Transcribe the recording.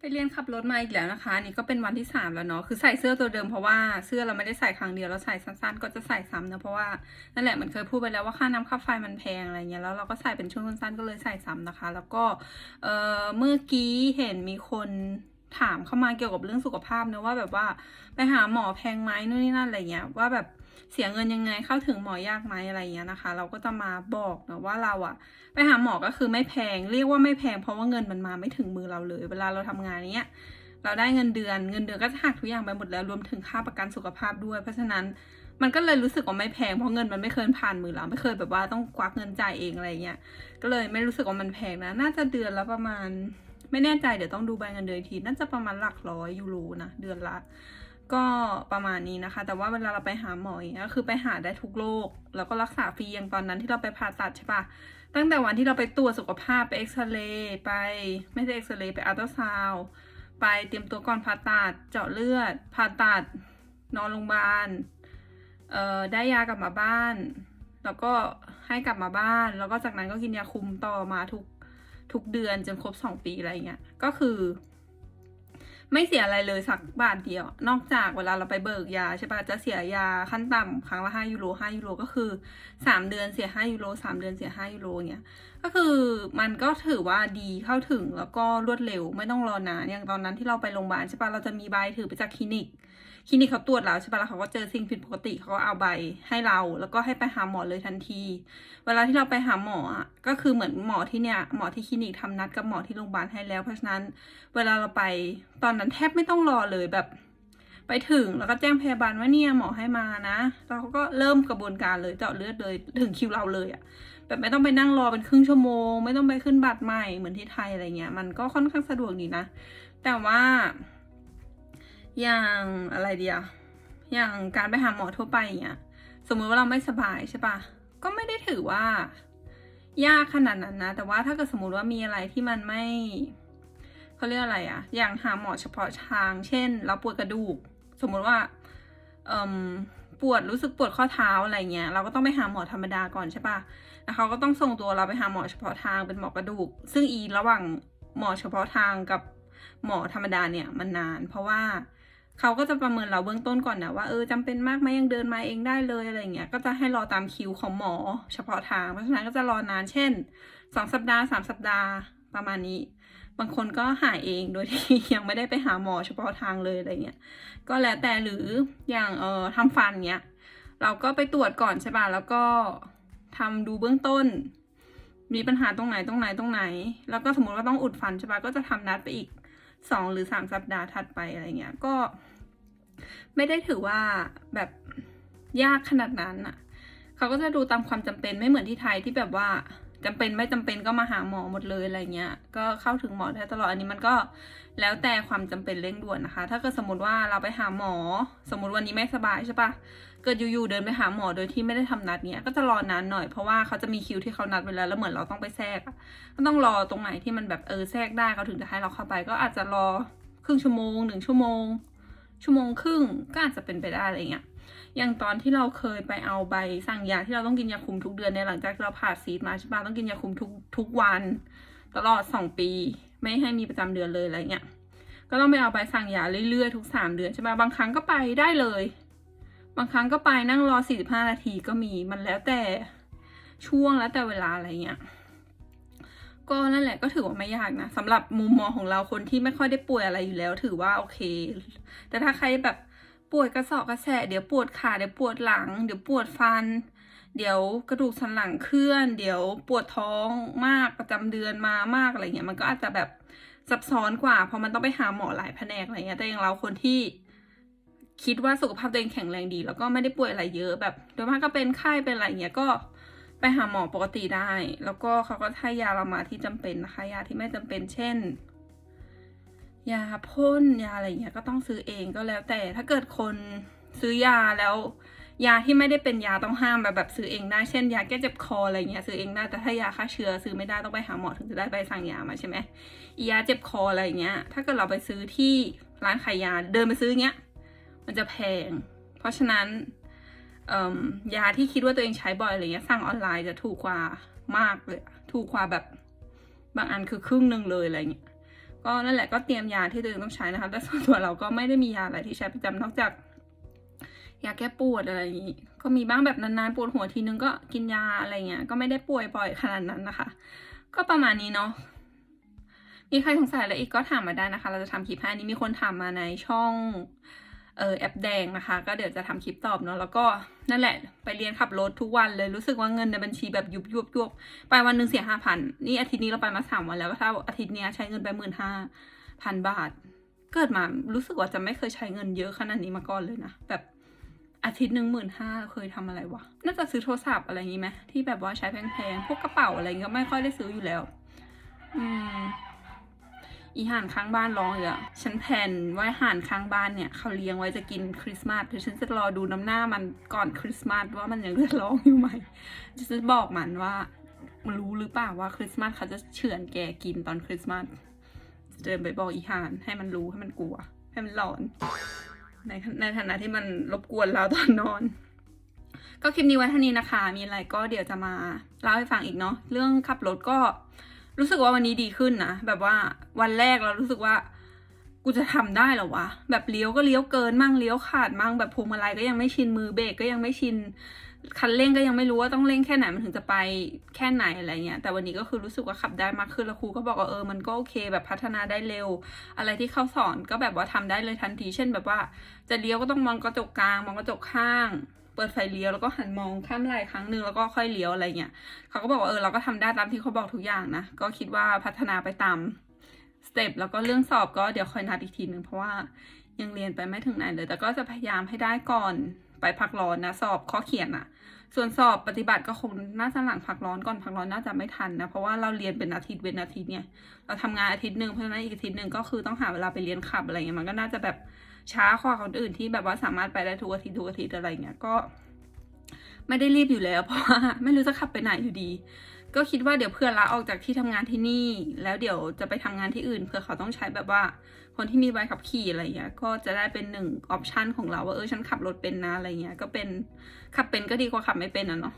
ไปเรียนขับรถมาอีกแล้วนะคะนี่ก็เป็นวันที่สามแล้วเนาะคือใส่เสื้อตัวเดิมเพราะว่าเสื้อเราไม่ได้ใส่ครั้งเดียวเราใส่สั้นๆ ก็จะใส่ซ้ำนะเพราะว่านั่นแหละมันเคยพูดไปแล้วว่าค่าน้ำค่าไฟมันแพงอะไรเงี้ยแล้วเราก็ใส่เป็นช่วงสั้นๆก็เลยใส่ซ้ำนะคะ แล้วก็เอ่อเมื่อกี้เห็นมีคนถามเข้ามาเกี่ยวกับเรื่องสุขภาพเนะว่าแบบว่าไปหาหมอแพงไหมนู่นนี่นั่นอะไรเงี้ยว่าแบบ เสียเงินยังไงเข้าถึงหมอยากไหมอะไรเงี้ยนะคะ เราก็จะมาบอกนะว่าเราอะไปหาหมอก็คือไม่แพง เรียกว่าไม่แพงเพราะว่าเงินมันมาไม่ถึงมือเราเลย เวลาเราทำงานเนี้ยเราได้เงินเดือนเงินเดือนก็จะหักทุกอย่างไปหมดแล้วรวมถึงค่าประกันสุขภาพด้วย เพราะฉะนั้นมันก็เลยรู้สึกว่าไม่แพงเพราะเงินมันไม่เคยผ่านมือเราไม่เคยแบบว่าต้องควักเงินจ่ายเองอะไรเงี้ยก็เลยไม่รู้สึกว่ามันแพงนะน่าจะเดือนละประมาณ ไม่แน่ใจเดี๋ยวต้องดูใบเงินเดือนทีน่าจะประมาณหลักร้อยยูโรนะเดือนละ ก็ประมาณนี้นะคะ แต่ว่าเวลาเราไปหาหมออย่างเงี้ยก็คือไปหาได้ทุกโรคแล้วก็รักษาฟรีอย่างตอนนั้นที่เราไปผ่าตัดใช่ปะตั้งแต่วันที่เราไปตรวจสุขภาพไปเอ็กซเรย์ไปไม่ใช่เอ็กซเรย์ไปอัลตราซาวด์ไปเตรียมตัวก่อนผ่าตัดเจาะเลือดผ่าตัดนอนโรงพยาบาลเอ่อได้ยากลับมาบ้าน แล้วก็ให้กลับมาบ้าน แล้วก็จากนั้นก็กินยาคุมต่อมาทุกทุกเดือนจนครบสองปีอะไรเงี้ยก็คือ ไม่เสียอะไรเลยสักบาทเดียว นอกจากเวลาเราไปเบิกยาใช่ปะจะเสียยาขั้นต่ำครั้งละห้ายูโรห้ายูโรก็คือสามเดือนเสียห้ายูโรสามเดือนเสียห้ายูโรเงี้ยก็คือมันก็ถือว่าดีเข้าถึงแล้วก็รวดเร็วไม่ต้องรอนานอย่างตอนนั้นที่เราไปโรงพยาบาลใช่ปะเราจะมีใบถือไปจากคลินิก คลินิกเขาตรวจแล้วใช่ปะแล้วเขาก็เจอสิ่งผิดปกติเขาก็เอาใบให้เรา แล้วก็ให้ไปหาหมอเลยทันที เวลาที่เราไปหาหมออะก็คือเหมือนหมอที่เนี่ยหมอที่คลินิกทำนัดกับหมอที่โรงพยาบาลให้แล้ว เพราะฉะนั้นเวลาเราไปตอนนั้นแทบไม่ต้องรอเลยแบบ ไปถึงแล้วก็แจ้งพยาบาลว่าเนี่ยหมอให้มานะแล้วเขาก็เริ่มกระบวนการเลยเจาะเลือดเลยถึงคิวเราเลยอะแบบไม่ต้องไปนั่งรอเป็นครึ่งชั่วโมง ไม่ต้องไปขึ้นบัตรใหม่เหมือนที่ไทยอะไรเงี้ย มันก็ค่อนข้างสะดวกดีนะ แต่ว่า อย่างอะไรเดียวอย่างการไปหาหมอทั่วไปอย่างเงี้ยสมมุติว่าเราไม่สบายใช่ปะก็ไม่ได้ถือว่า ยากขนาดนั้นนะ แต่ว่าถ้าเกิดสมมติว่ามีอะไรที่มันไม่เขาเรียกอะไรอะอย่างหาหมอเฉพาะทาง เช่น เราปวดกระดูก สมมุติว่าเอ่มปวดรู้สึกปวดข้อเท้าอะไรเงี้ย เราก็ต้องไปหาหมอธรรมดาก่อนใช่ปะแล้วเขาก็ต้องส่งตัวเราไปหาหมอเฉพาะทางเป็นหมอกระดูก ซึ่งอีระหว่างหมอเฉพาะทางกับหมอธรรมดาเนี่ยมันนาน เพราะว่า เขาก็จะประเมินเราเบื้องต้นก่อนนะว่าเออจำเป็นมากไหมยังเดินมาเองได้เลยอะไรเงี้ยก็จะให้รอตามคิวของหมอ เฉพาะทางเพราะฉะนั้นก็จะรอนานเช่นสองสัปดาห์สามสัปดาห์ประมาณนี้ บางคนก็หายเองโดยที่ยังไม่ได้ไปหาหมอเฉพาะทางเลยอะไรเงี้ยก็แล้วแต่หรืออย่างเอ่อทำฟันเนี้ยเราก็ไปตรวจก่อนใช่ป่ะแล้วก็ทำดูเบื้องต้น มีปัญหาตรงไหนตรงไหนตรงไหน แล้วก็สมมติว่าต้องอุดฟันใช่ป่ะก็จะทำนัดไปอีก สองหรือสามสัปดาห์ถัดไปอะไรเงี้ยก็ ไม่ได้ถือว่าแบบยากขนาดนั้นอะเขาก็จะดูตามความจำเป็นไม่เหมือนที่ไทยที่แบบว่า จำเป็นไม่จำเป็นก็มาหาหมอหมดเลยอะไรเงี้ย ก็เข้าถึงหมอได้ตลอดอันนี้มันก็แล้วแต่ความจำเป็นเร่งด่วนนะคะ ถ้าเกิดสมมติว่าเราไปหาหมอ สมมติวันนี้ไม่สบายใช่ปะเกิดอยู่ๆเดินไปหาหมอโดยที่ไม่ได้ทำนัดเนี้ยก็จะรอนานหน่อยเพราะว่าเขาจะมีคิวที่เขานัดไว้แล้วแล้วเหมือนเราต้องไปแทรกก็ต้องรอตรงไหนที่มันแบบเออแทรกได้เขาถึงจะให้เราเข้าไป ก็อาจจะรอครึ่งชั่วโมงหนึ่งชั่วโมง ชั่วโมงครึ่งก็อาจจะเป็นไปได้อะไรเงี้ย อย่างตอนที่เราเคยไปเอาใบสั่งยาที่เราต้องกินยาคุมทุกเดือนในหลังจากเราผ่าซีดมาใช่ปะต้องกินยาคุมทุกทุกวัน ตลอดสองปี ไม่ให้มีประจำเดือนเลยอะไรเงี้ยก็ต้องไปเอาใบสั่งยาเรื่อยๆทุกสามเดือนใช่ปะบางครั้งก็ไปได้เลย บางครั้งก็ไปนั่งรอสี่สิบห้านาทีก็มีมันแล้วแต่ช่วงแล้วแต่เวลาอะไรเงี้ยก็นั่นแหละก็ถือว่าไม่ยากนะสำหรับมุมมองของเราคนที่ไม่ค่อยได้ป่วยอะไรอยู่แล้ว ถือว่าโอเค แต่ถ้าใครแบบ ปวดกระสอบกระแสะเดี๋ยวปวดขาเดี๋ยวปวดหลัง เดี๋ยวปวดฟัน เดี๋ยวกระดูกสันหลังเคลื่อน เดี๋ยวปวดท้องมากประจำเดือนมามากอะไรเงี้ยมันก็อาจจะแบบซับซ้อนกว่าเพราะมันต้องไปหาหมอหลายแผนกอะไรเงี้ยแต่อย่างเราคนที่คิดว่าสุขภาพตัวเองแข็งแรงดี แล้วก็ไม่ได้ป่วยอะไรเยอะแบบโดยมากก็เป็นไข้เป็นอะไรเงี้ยก็ไปหาหมอปกติได้ แล้วก็เขาก็ให้ยาเรามาที่จำเป็นนะคะยาที่ไม่จำเป็นเช่น ยาพ่นยาอะไรเงี้ยก็ต้องซื้อเองก็แล้วแต่ถ้าเกิดคนซื้อยาแล้ว ยาที่ไม่ได้เป็นยาต้องห้ามแบบแบบซื้อเองได้เช่นยาแก้เจ็บคออะไรเงี้ยซื้อเองได้แต่ถ้ายาฆ่าเชื้อซื้อไม่ได้ต้องไปหาหมอถึงจะได้ใบสั่งยามาใช่ไหมยาเจ็บคออะไรเงี้ย ถ้าเกิดเราไปซื้อที่ร้านขายยาเดินไปซื้อเงี้ยมันจะแพง เพราะฉะนั้นยาที่คิดว่าตัวเองใช้บ่อยอะไรเงี้ยสั่งออนไลน์จะถูกกว่ามากเลย ถูกกว่าแบบบางอันคือครึ่งหนึ่งเลยอะไรเงี้ย ก็นั่นแหละก็เตรียมยาที่ตัวเองต้องใช้นะคะ แต่ส่วนตัวเราก็ไม่ได้มียาอะไรที่ใช้ประจำนอกจากยาแก้ปวดอะไรอย่างนี้ ก็มีบ้างแบบนานๆปวดหัวทีนึงก็กินยาอะไรเงี้ย ก็ไม่ได้ป่วยบ่อยขนาดนั้นนะคะ ก็ประมาณนี้เนาะ มีใครสงสัยอะไรอีกก็ถามมาได้นะคะ เราจะทำคลิปให้นี้มีคนถามมาในช่อง เออแอปแดงนะคะ ก็เดี๋ยวจะทำคลิปตอบเนาะแล้วก็นั่นแหละไปเรียนขับรถทุกวันเลยรู้สึกว่าเงินในบัญชีแบบยุบยุบยุบไปวันหนึ่งเสียห้าพันนี่อาทิตย์นี้เราไปมาสามวันแล้วถ้าอาทิตย์นี้ใช้เงินไปหมื่นห้าพันบาท เกิดมารู้สึกว่าจะไม่เคยใช้เงินเยอะขนาดนี้มาก่อนเลยนะแบบอาทิตย์หนึ่งหมื่นห้าเคยทำอะไรวะน่าจะซื้อโทรศัพท์อะไรอย่างงี้ไหมที่แบบว่าใช้แพงๆพวกกระเป๋าอะไรอย่างงี้ก็ไม่ค่อยได้ซื้ออยู่แล้ว อืม อีห่านข้างบ้านร้องอยู่อะฉันแผนว่าห่านข้างบ้านเนี่ยเขาเลี้ยงไว้จะกินคริสต์มาสเดี๋ยวฉันจะรอดูน้ำหน้ามันก่อนคริสต์มาสว่ามันยังเลือดร้องอยู่ไหมฉันจะบอกมันว่ามันรู้หรือเปล่าว่าคริสต์มาสเขาจะเฉือนแกกินตอนคริสต์มาสจะเดินไปบอกอีห่านให้มันรู้ให้มันกลัว ให้มันหลอนในในฐานะที่มันรบกวนเราตอนนอน ก็คลิปนี้ไว้เท่านี้นะคะ มีอะไรก็เดี๋ยวจะมาเล่าให้ฟังอีกเนาะเรื่องขับรถก็ รู้สึกว่าวันนี้ดีขึ้นนะแบบว่าวันแรกเรารู้สึกว่า กูจะทำได้หรอวะแบบเลี้ยวก็เลี้ยวเกินมั่งเลี้ยวขาดมั่งแบบพวงมาลัยก็ยังไม่ชินมือเบรกก็ยังไม่ชินคันเร่งก็ยังไม่รู้ว่าต้องเร่งแค่ไหนมันถึงจะไปแค่ไหนอะไรเงี้ย แต่วันนี้ก็คือรู้สึกว่าขับได้มากขึ้นแล้วครูก็บอกว่าเออมันก็โอเค แบบพัฒนาได้เร็ว อะไรที่เขาสอนก็แบบว่าทำได้เลยทันที เช่นแบบว่า จะเลี้ยวก็ต้องมองกระจกกลางมองกระจกข้าง เปิดไฟเลี้ยวแล้วก็หันมองข้ามไหลครั้งหนึ่งแล้วก็ค่อยเลี้ยวอะไรเงี้ยเขาก็บอกว่าเออเราก็ทำได้ตามที่เขาบอกทุกอย่างนะก็คิดว่าพัฒนาไปตามสเต็ปแล้วก็เรื่องสอบก็เดี๋ยวค่อยนัดอีกทีหนึ่งเพราะว่ายังเรียนไปไม่ถึงไหนเลย แต่ก็จะพยายามให้ได้ก่อนไปพักร้อนนะสอบข้อเขียนอะส่วนสอบปฏิบัติก็คงน่าจะหลังพักร้อนก่อนพักร้อนน่าจะไม่ทันนะเพราะว่าเราเรียนเป็นอาทิตย์เว้นอาทิตย์เนี่ยเราทำงานอาทิตย์หนึ่งเพราะฉะนั้นอีกอาทิตย์หนึ่งก็คือต้องหาเวลาไปเรียนขับอะไรเงี้ยมันก็น่าจะแบบ ช้ากว่าคนอื่นที่แบบว่าสามารถไปได้ทุกอาทิตย์ทุกอาทิตย์อะไรเงี้ยก็ไม่ได้รีบอยู่แล้วเพราะว่าไม่รู้จะขับไปไหนอยู่ดี ก็คิดว่าเดี๋ยวเพื่อนลาออกจากที่ทำงานที่นี่ แล้วเดี๋ยวจะไปทำงานที่อื่นเพื่อเขาต้องใช้แบบว่า คนที่มีใบขับขี่อะไรเงี้ย ก็จะได้เป็นหนึ่งออปชันของเราว่าเออฉันขับรถเป็นนะอะไรเงี้ย ก็เป็นขับเป็นก็ดีกว่าขับไม่เป็นอะเนาะ